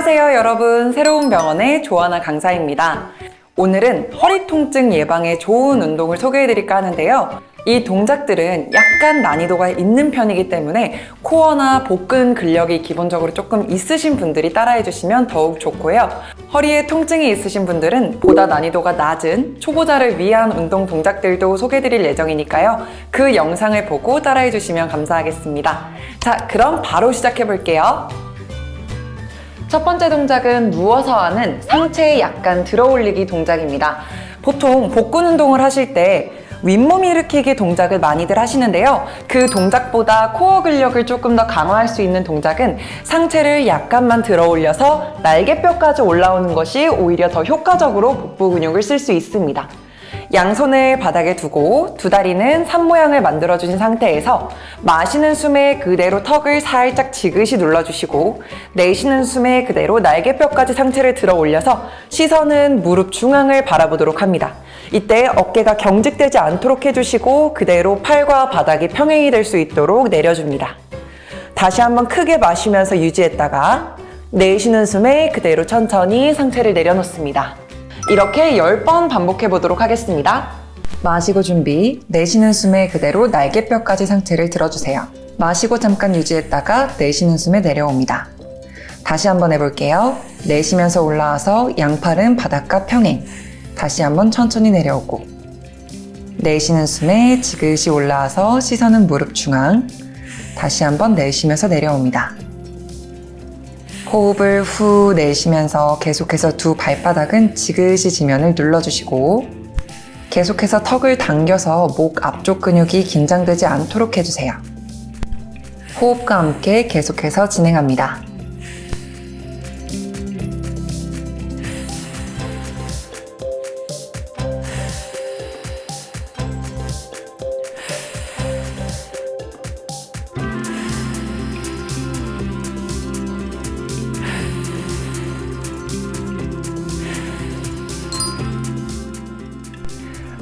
안녕하세요, 여러분. 새로운 병원의 조하나 강사입니다. 오늘은 허리 통증 예방에 좋은 운동을 소개해 드릴까 하는데요. 이 동작들은 약간 난이도가 있는 편이기 때문에 코어나 복근 근력이 기본적으로 조금 있으신 분들이 따라해 주시면 더욱 좋고요. 허리에 통증이 있으신 분들은 보다 난이도가 낮은 초보자를 위한 운동 동작들도 소개해 드릴 예정이니까요. 그 영상을 보고 따라해 주시면 감사하겠습니다. 자, 그럼 바로 시작해 볼게요. 첫 번째 동작은 누워서 하는 상체에 약간 들어 올리기 동작입니다. 보통 복근 운동을 하실 때 윗몸 일으키기 동작을 많이들 하시는데요. 그 동작보다 코어 근력을 조금 더 강화할 수 있는 동작은 상체를 약간만 들어 올려서 날개뼈까지 올라오는 것이 오히려 더 효과적으로 복부 근육을 쓸 수 있습니다. 양손을 바닥에 두고 두 다리는 산 모양을 만들어주신 상태에서 마시는 숨에 그대로 턱을 살짝 지그시 눌러주시고 내쉬는 숨에 그대로 날개뼈까지 상체를 들어 올려서 시선은 무릎 중앙을 바라보도록 합니다. 이때 어깨가 경직되지 않도록 해주시고 그대로 팔과 바닥이 평행이 될 수 있도록 내려줍니다. 다시 한번 크게 마시면서 유지했다가 내쉬는 숨에 그대로 천천히 상체를 내려놓습니다. 이렇게 10번 반복해 보도록 하겠습니다. 마시고 준비. 내쉬는 숨에 그대로 날개뼈까지 상체를 들어주세요. 마시고 잠깐 유지했다가 내쉬는 숨에 내려옵니다. 다시 한번 해볼게요. 내쉬면서 올라와서 양팔은 바닥과 평행. 다시 한번 천천히 내려오고. 내쉬는 숨에 지그시 올라와서 시선은 무릎 중앙. 다시 한번 내쉬면서 내려옵니다. 호흡을 후 내쉬면서 계속해서 두 발바닥은 지그시 지면을 눌러주시고 계속해서 턱을 당겨서 목 앞쪽 근육이 긴장되지 않도록 해주세요. 호흡과 함께 계속해서 진행합니다.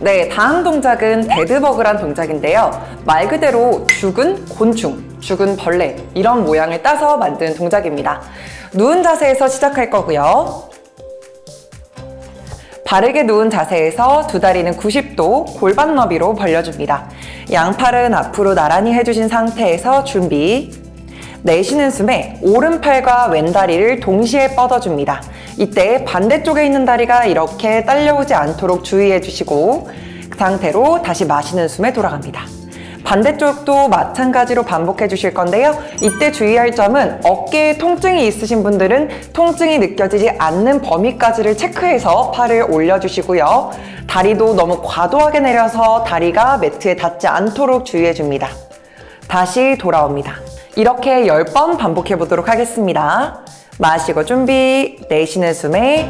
네, 다음 동작은 데드버그란 동작인데요. 말 그대로 죽은 곤충, 죽은 벌레 이런 모양을 따서 만든 동작입니다. 누운 자세에서 시작할 거고요. 바르게 누운 자세에서 두 다리는 90도 골반 너비로 벌려줍니다. 양팔은 앞으로 나란히 해주신 상태에서 준비. 내쉬는 숨에 오른팔과 왼다리를 동시에 뻗어줍니다. 이때 반대쪽에 있는 다리가 이렇게 딸려오지 않도록 주의해 주시고 그 상태로 다시 마시는 숨에 돌아갑니다. 반대쪽도 마찬가지로 반복해 주실 건데요. 이때 주의할 점은 어깨에 통증이 있으신 분들은 통증이 느껴지지 않는 범위까지를 체크해서 팔을 올려주시고요. 다리도 너무 과도하게 내려서 다리가 매트에 닿지 않도록 주의해 줍니다. 다시 돌아옵니다. 이렇게 10번 반복해 보도록 하겠습니다. 마시고 준비, 내쉬는 숨에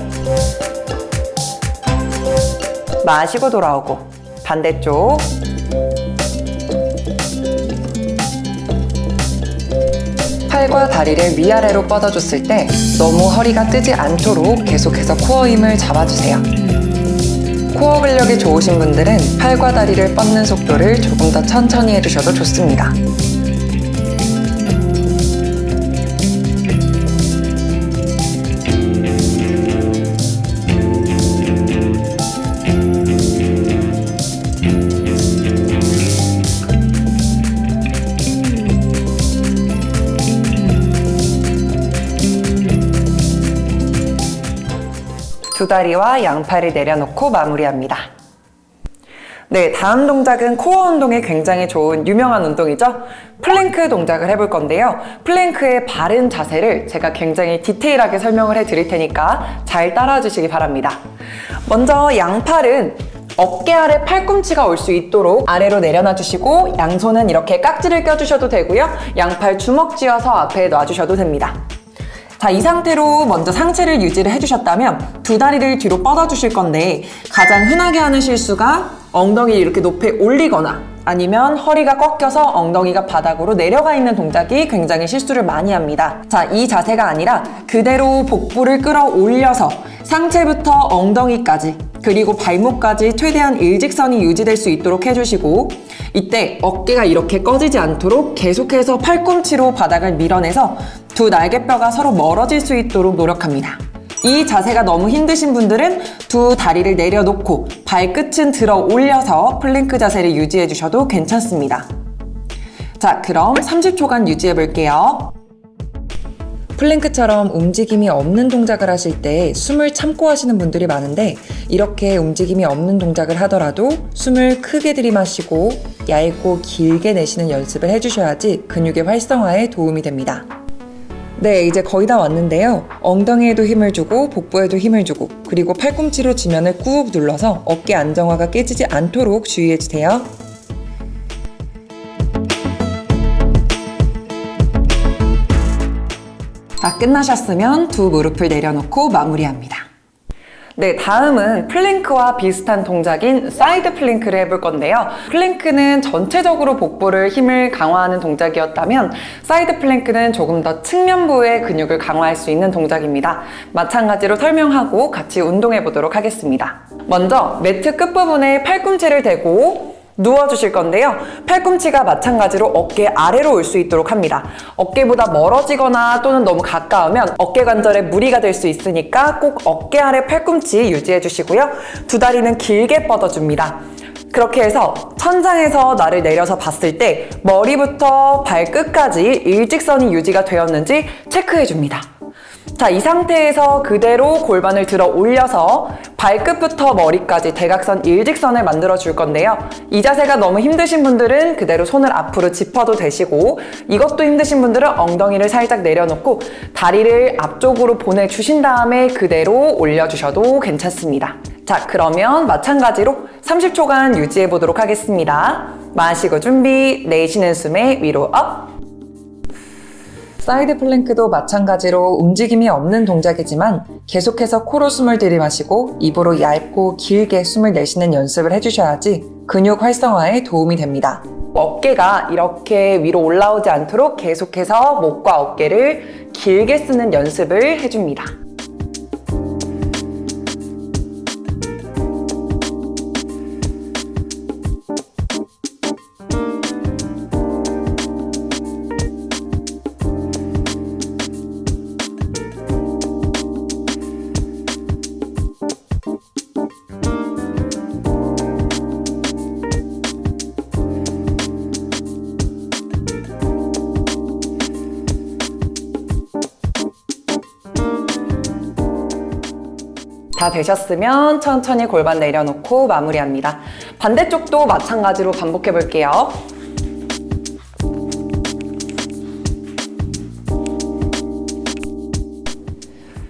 마시고 돌아오고 반대쪽 팔과 다리를 위아래로 뻗어줬을 때 너무 허리가 뜨지 않도록 계속해서 코어 힘을 잡아주세요. 코어 근력이 좋으신 분들은 팔과 다리를 뻗는 속도를 조금 더 천천히 해주셔도 좋습니다. 두 다리와 양팔을 내려놓고 마무리합니다. 네, 다음 동작은 코어 운동에 굉장히 좋은 유명한 운동이죠. 플랭크 동작을 해볼 건데요. 플랭크의 바른 자세를 제가 굉장히 디테일하게 설명을 해 드릴 테니까 잘 따라와 주시기 바랍니다. 먼저 양팔은 어깨 아래 팔꿈치가 올 수 있도록 아래로 내려놔 주시고 양손은 이렇게 깍지를 껴주셔도 되고요. 양팔 주먹 쥐어서 앞에 놔주셔도 됩니다. 자, 이 상태로 먼저 상체를 유지를 해주셨다면 두 다리를 뒤로 뻗어주실 건데 가장 흔하게 하는 실수가 엉덩이를 이렇게 높이 올리거나 아니면 허리가 꺾여서 엉덩이가 바닥으로 내려가 있는 동작이 굉장히 실수를 많이 합니다. 자, 이 자세가 아니라 그대로 복부를 끌어올려서 상체부터 엉덩이까지 그리고 발목까지 최대한 일직선이 유지될 수 있도록 해주시고 이때 어깨가 이렇게 꺼지지 않도록 계속해서 팔꿈치로 바닥을 밀어내서 두 날개뼈가 서로 멀어질 수 있도록 노력합니다. 이 자세가 너무 힘드신 분들은 두 다리를 내려놓고 발끝은 들어 올려서 플랭크 자세를 유지해 주셔도 괜찮습니다. 자, 그럼 30초간 유지해 볼게요. 플랭크처럼 움직임이 없는 동작을 하실 때 숨을 참고 하시는 분들이 많은데 이렇게 움직임이 없는 동작을 하더라도 숨을 크게 들이마시고 얇고 길게 내쉬는 연습을 해주셔야지 근육의 활성화에 도움이 됩니다. 네, 이제 거의 다 왔는데요. 엉덩이에도 힘을 주고 복부에도 힘을 주고 그리고 팔꿈치로 지면을 꾹 눌러서 어깨 안정화가 깨지지 않도록 주의해 주세요. 다 끝나셨으면 두 무릎을 내려놓고 마무리합니다. 네, 다음은 플랭크와 비슷한 동작인 사이드 플랭크를 해볼 건데요. 플랭크는 전체적으로 복부를 힘을 강화하는 동작이었다면 사이드 플랭크는 조금 더 측면부의 근육을 강화할 수 있는 동작입니다. 마찬가지로 설명하고 같이 운동해 보도록 하겠습니다. 먼저 매트 끝부분에 팔꿈치를 대고 누워주실 건데요. 팔꿈치가 마찬가지로 어깨 아래로 올 수 있도록 합니다. 어깨보다 멀어지거나 또는 너무 가까우면 어깨 관절에 무리가 될 수 있으니까 꼭 어깨 아래 팔꿈치 유지해 주시고요. 두 다리는 길게 뻗어줍니다. 그렇게 해서 천장에서 나를 내려서 봤을 때 머리부터 발끝까지 일직선이 유지가 되었는지 체크해 줍니다. 자, 이 상태에서 그대로 골반을 들어 올려서 발끝부터 머리까지 대각선 일직선을 만들어 줄 건데요. 이 자세가 너무 힘드신 분들은 그대로 손을 앞으로 짚어도 되시고 이것도 힘드신 분들은 엉덩이를 살짝 내려놓고 다리를 앞쪽으로 보내주신 다음에 그대로 올려주셔도 괜찮습니다. 자, 그러면 마찬가지로 30초간 유지해 보도록 하겠습니다. 마시고 준비, 내쉬는 숨에 위로 업, 사이드 플랭크도 마찬가지로 움직임이 없는 동작이지만 계속해서 코로 숨을 들이마시고 입으로 얇고 길게 숨을 내쉬는 연습을 해주셔야지 근육 활성화에 도움이 됩니다. 어깨가 이렇게 위로 올라오지 않도록 계속해서 목과 어깨를 길게 쓰는 연습을 해줍니다. 다 되셨으면 천천히 골반 내려놓고 마무리합니다. 반대쪽도 마찬가지로 반복해 볼게요.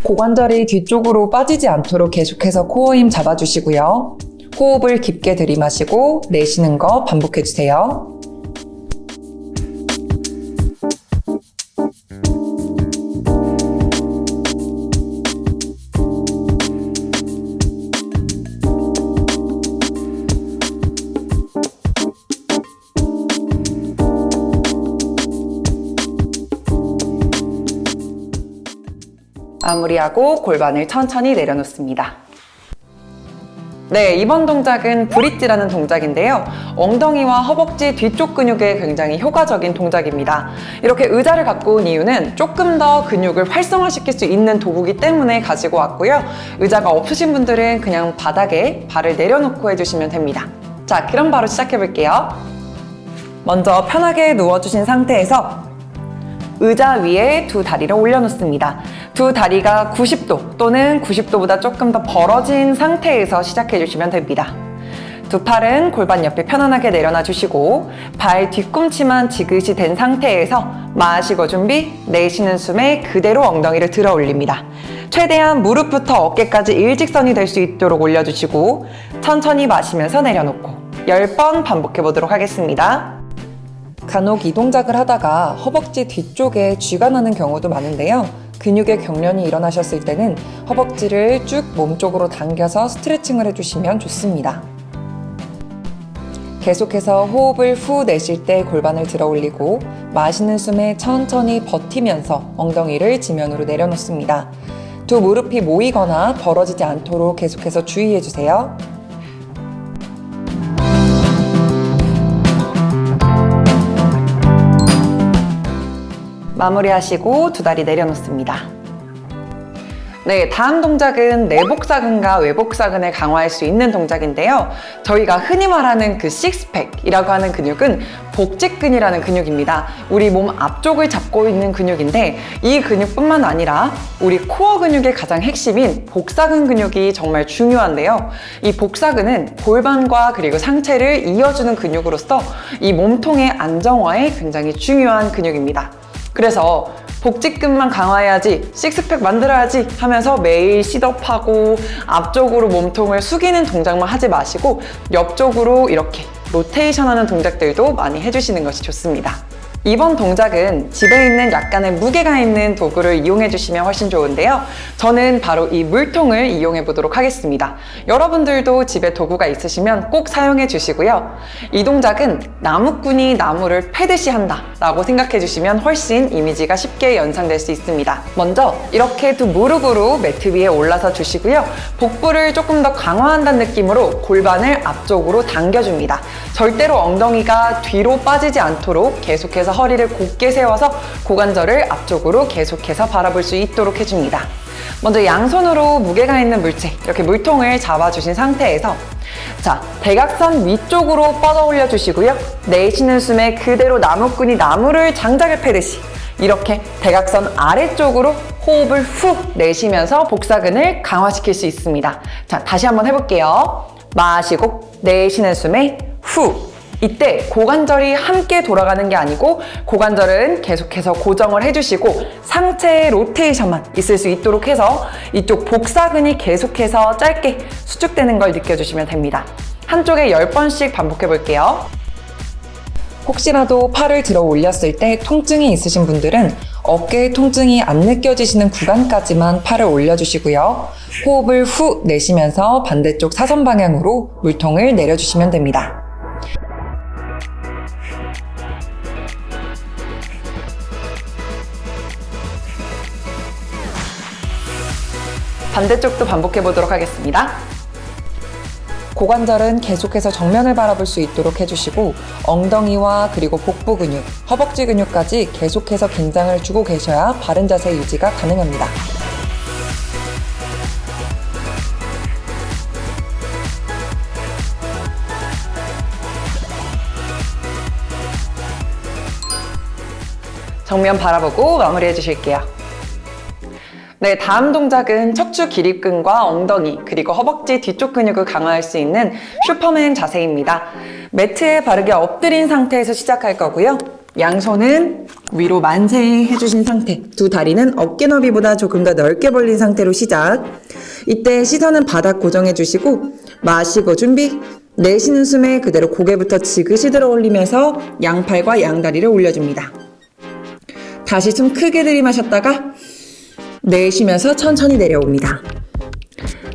고관절이 뒤쪽으로 빠지지 않도록 계속해서 코어 힘 잡아주시고요. 호흡을 깊게 들이마시고 내쉬는 거 반복해 주세요. 마무리하고 골반을 천천히 내려놓습니다. 네, 이번 동작은 브릿지라는 동작인데요. 엉덩이와 허벅지 뒤쪽 근육에 굉장히 효과적인 동작입니다. 이렇게 의자를 갖고 온 이유는 조금 더 근육을 활성화시킬 수 있는 도구기 때문에 가지고 왔고요. 의자가 없으신 분들은 그냥 바닥에 발을 내려놓고 해주시면 됩니다. 자, 그럼 바로 시작해 볼게요. 먼저 편하게 누워주신 상태에서 의자 위에 두 다리를 올려놓습니다. 두 다리가 90도 또는 90도보다 조금 더 벌어진 상태에서 시작해 주시면 됩니다. 두 팔은 골반 옆에 편안하게 내려놔 주시고 발 뒤꿈치만 지그시 된 상태에서 마시고 준비 내쉬는 숨에 그대로 엉덩이를 들어 올립니다. 최대한 무릎부터 어깨까지 일직선이 될 수 있도록 올려주시고 천천히 마시면서 내려놓고 10번 반복해 보도록 하겠습니다. 간혹 이 동작을 하다가 허벅지 뒤쪽에 쥐가 나는 경우도 많은데요. 근육의 경련이 일어나셨을 때는 허벅지를 쭉 몸쪽으로 당겨서 스트레칭을 해주시면 좋습니다. 계속해서 호흡을 후 내쉴 때 골반을 들어 올리고 마시는 숨에 천천히 버티면서 엉덩이를 지면으로 내려놓습니다. 두 무릎이 모이거나 벌어지지 않도록 계속해서 주의해 주세요. 마무리하시고 두 다리 내려놓습니다. 네, 다음 동작은 내복사근과 외복사근을 강화할 수 있는 동작인데요. 저희가 흔히 말하는 그 식스팩이라고 하는 근육은 복직근이라는 근육입니다. 우리 몸 앞쪽을 잡고 있는 근육인데 이 근육뿐만 아니라 우리 코어 근육의 가장 핵심인 복사근 근육이 정말 중요한데요. 이 복사근은 골반과 그리고 상체를 이어주는 근육으로서 이 몸통의 안정화에 굉장히 중요한 근육입니다. 그래서 복직근만 강화해야지, 식스팩 만들어야지 하면서 매일 시덥하고 앞쪽으로 몸통을 숙이는 동작만 하지 마시고 옆쪽으로 이렇게 로테이션 하는 동작들도 많이 해주시는 것이 좋습니다. 이번 동작은 집에 있는 약간의 무게가 있는 도구를 이용해 주시면 훨씬 좋은데요. 저는 바로 이 물통을 이용해 보도록 하겠습니다. 여러분들도 집에 도구가 있으시면 꼭 사용해 주시고요. 이 동작은 나무꾼이 나무를 패듯이 한다 라고 생각해 주시면 훨씬 이미지가 쉽게 연상될 수 있습니다. 먼저 이렇게 두 무릎으로 매트 위에 올라서 주시고요. 복부를 조금 더 강화한다는 느낌으로 골반을 앞쪽으로 당겨줍니다. 절대로 엉덩이가 뒤로 빠지지 않도록 계속해서 허리를 곧게 세워서 고관절을 앞쪽으로 계속해서 바라볼 수 있도록 해줍니다. 먼저 양손으로 무게가 있는 물체, 이렇게 물통을 잡아주신 상태에서 자, 대각선 위쪽으로 뻗어 올려 주시고요. 내쉬는 숨에 그대로 나무꾼이 나무를 장작을 패듯이 이렇게 대각선 아래쪽으로 호흡을 후 내쉬면서 복사근을 강화시킬 수 있습니다. 자, 다시 한번 해볼게요. 마시고 내쉬는 숨에 후. 이때 고관절이 함께 돌아가는 게 아니고 고관절은 계속해서 고정을 해주시고 상체의 로테이션만 있을 수 있도록 해서 이쪽 복사근이 계속해서 짧게 수축되는 걸 느껴주시면 됩니다. 한쪽에 10번씩 반복해 볼게요. 혹시라도 팔을 들어 올렸을 때 통증이 있으신 분들은 어깨에 통증이 안 느껴지시는 구간까지만 팔을 올려주시고요. 호흡을 후 내쉬면서 반대쪽 사선 방향으로 물통을 내려주시면 됩니다. 반대쪽도 반복해 보도록 하겠습니다. 고관절은 계속해서 정면을 바라볼 수 있도록 해주시고 엉덩이와 그리고 복부 근육, 허벅지 근육까지 계속해서 긴장을 주고 계셔야 바른 자세 유지가 가능합니다. 정면 바라보고 마무리해 주실게요. 네, 다음 동작은 척추 기립근과 엉덩이, 그리고 허벅지 뒤쪽 근육을 강화할 수 있는 슈퍼맨 자세입니다. 매트에 바르게 엎드린 상태에서 시작할 거고요. 양손은 위로 만세 해주신 상태. 두 다리는 어깨 너비보다 조금 더 넓게 벌린 상태로 시작. 이때 시선은 바닥 고정해 주시고, 마시고 준비. 내쉬는 숨에 그대로 고개부터 지그시 들어 올리면서 양팔과 양다리를 올려줍니다. 다시 숨 크게 들이마셨다가 내쉬면서 천천히 내려옵니다.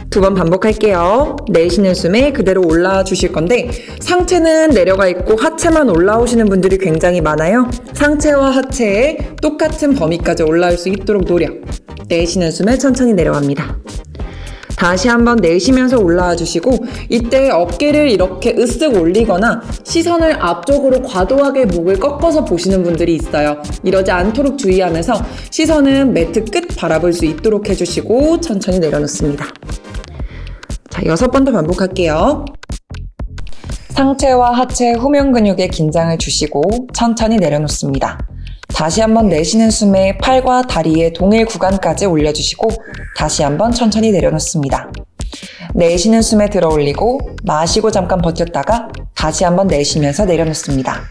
두 번 반복할게요. 내쉬는 숨에 그대로 올라와 주실 건데 상체는 내려가 있고 하체만 올라오시는 분들이 굉장히 많아요. 상체와 하체에 똑같은 범위까지 올라올 수 있도록 노력. 내쉬는 숨에 천천히 내려갑니다. 다시 한번 내쉬면서 올라와 주시고 이때 어깨를 이렇게 으쓱 올리거나 시선을 앞쪽으로 과도하게 목을 꺾어서 보시는 분들이 있어요. 이러지 않도록 주의하면서 시선은 매트 끝 바라볼 수 있도록 해주시고 천천히 내려놓습니다. 자, 여섯 번 더 반복할게요. 상체와 하체 후면 근육에 긴장을 주시고 천천히 내려놓습니다. 다시 한번 내쉬는 숨에 팔과 다리의 동일 구간까지 올려주시고 다시 한번 천천히 내려놓습니다. 내쉬는 숨에 들어 올리고 마시고 잠깐 버텼다가 다시 한번 내쉬면서 내려놓습니다.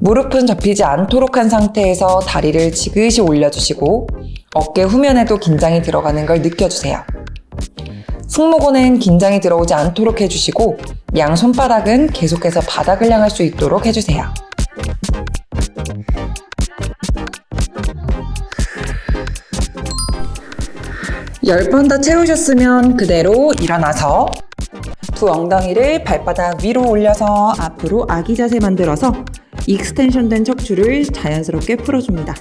무릎은 접히지 않도록 한 상태에서 다리를 지그시 올려주시고 어깨 후면에도 긴장이 들어가는 걸 느껴주세요. 승모근은 긴장이 들어오지 않도록 해주시고 양 손바닥은 계속해서 바닥을 향할 수 있도록 해주세요. 10번 더 채우셨으면 그대로 일어나서 후 엉덩이를 발바닥 위로 올려서 앞으로 아기 자세 만들어서 익스텐션된 척추를 자연스럽게 풀어줍니다.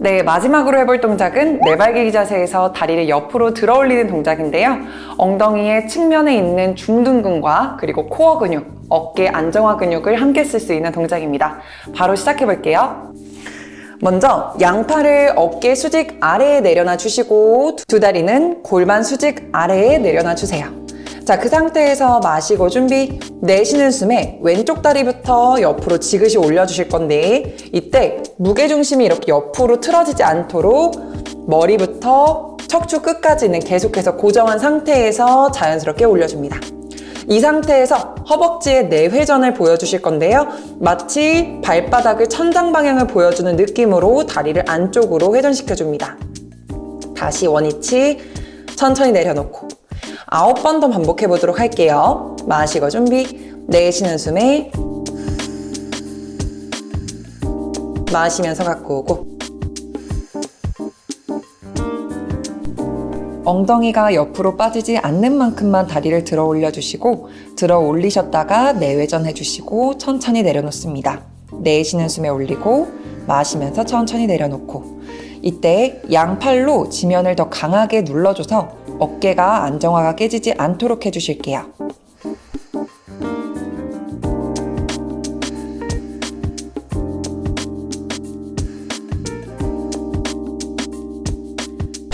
네, 마지막으로 해볼 동작은 네발기기 자세에서 다리를 옆으로 들어 올리는 동작인데요. 엉덩이의 측면에 있는 중둔근과 그리고 코어 근육, 어깨 안정화 근육을 함께 쓸 수 있는 동작입니다. 바로 시작해 볼게요. 먼저 양팔을 어깨 수직 아래에 내려놔 주시고 두 다리는 골반 수직 아래에 내려놔 주세요. 자, 그 상태에서 마시고 준비. 내쉬는 숨에 왼쪽 다리부터 옆으로 지그시 올려주실 건데, 이때 무게중심이 이렇게 옆으로 틀어지지 않도록 머리부터 척추 끝까지는 계속해서 고정한 상태에서 자연스럽게 올려줍니다. 이 상태에서 허벅지의 내회전을 보여주실 건데요. 마치 발바닥을 천장 방향을 보여주는 느낌으로 다리를 안쪽으로 회전시켜줍니다. 다시 원위치 천천히 내려놓고 아홉 번 더 반복해 보도록 할게요. 마시고 준비. 내쉬는 숨에 마시면서 갖고 오고 엉덩이가 옆으로 빠지지 않는 만큼만 다리를 들어 올려주시고 들어 올리셨다가 내외전 해주시고 천천히 내려놓습니다. 내쉬는 숨에 올리고 마시면서 천천히 내려놓고 이때 양팔로 지면을 더 강하게 눌러줘서 어깨가 안정화가 깨지지 않도록 해주실게요.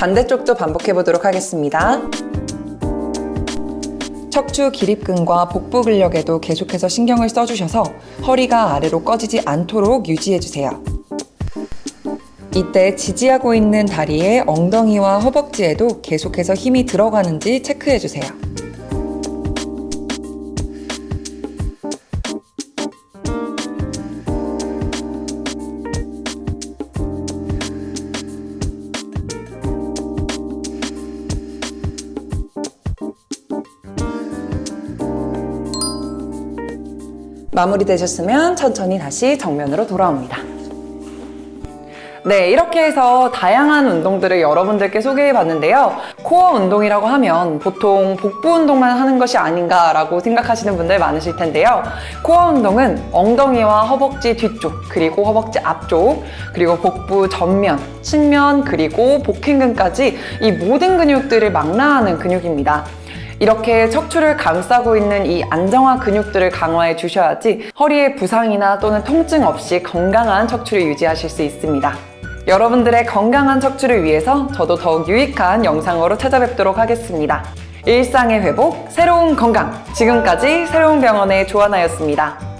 반대쪽도 반복해 보도록 하겠습니다. 척추 기립근과 복부 근력에도 계속해서 신경을 써주셔서 허리가 아래로 꺼지지 않도록 유지해주세요. 이때 지지하고 있는 다리의 엉덩이와 허벅지에도 계속해서 힘이 들어가는지 체크해주세요. 마무리되셨으면 천천히 다시 정면으로 돌아옵니다. 네, 이렇게 해서 다양한 운동들을 여러분들께 소개해 봤는데요. 코어 운동이라고 하면 보통 복부 운동만 하는 것이 아닌가라고 생각하시는 분들 많으실 텐데요. 코어 운동은 엉덩이와 허벅지 뒤쪽, 그리고 허벅지 앞쪽, 그리고 복부 전면, 측면, 그리고 복행근까지 이 모든 근육들을 망라하는 근육입니다. 이렇게 척추를 감싸고 있는 이 안정화 근육들을 강화해 주셔야지 허리에 부상이나 또는 통증 없이 건강한 척추를 유지하실 수 있습니다. 여러분들의 건강한 척추를 위해서 저도 더욱 유익한 영상으로 찾아뵙도록 하겠습니다. 일상의 회복, 새로운 건강. 지금까지 새로운 병원의 조하나였습니다.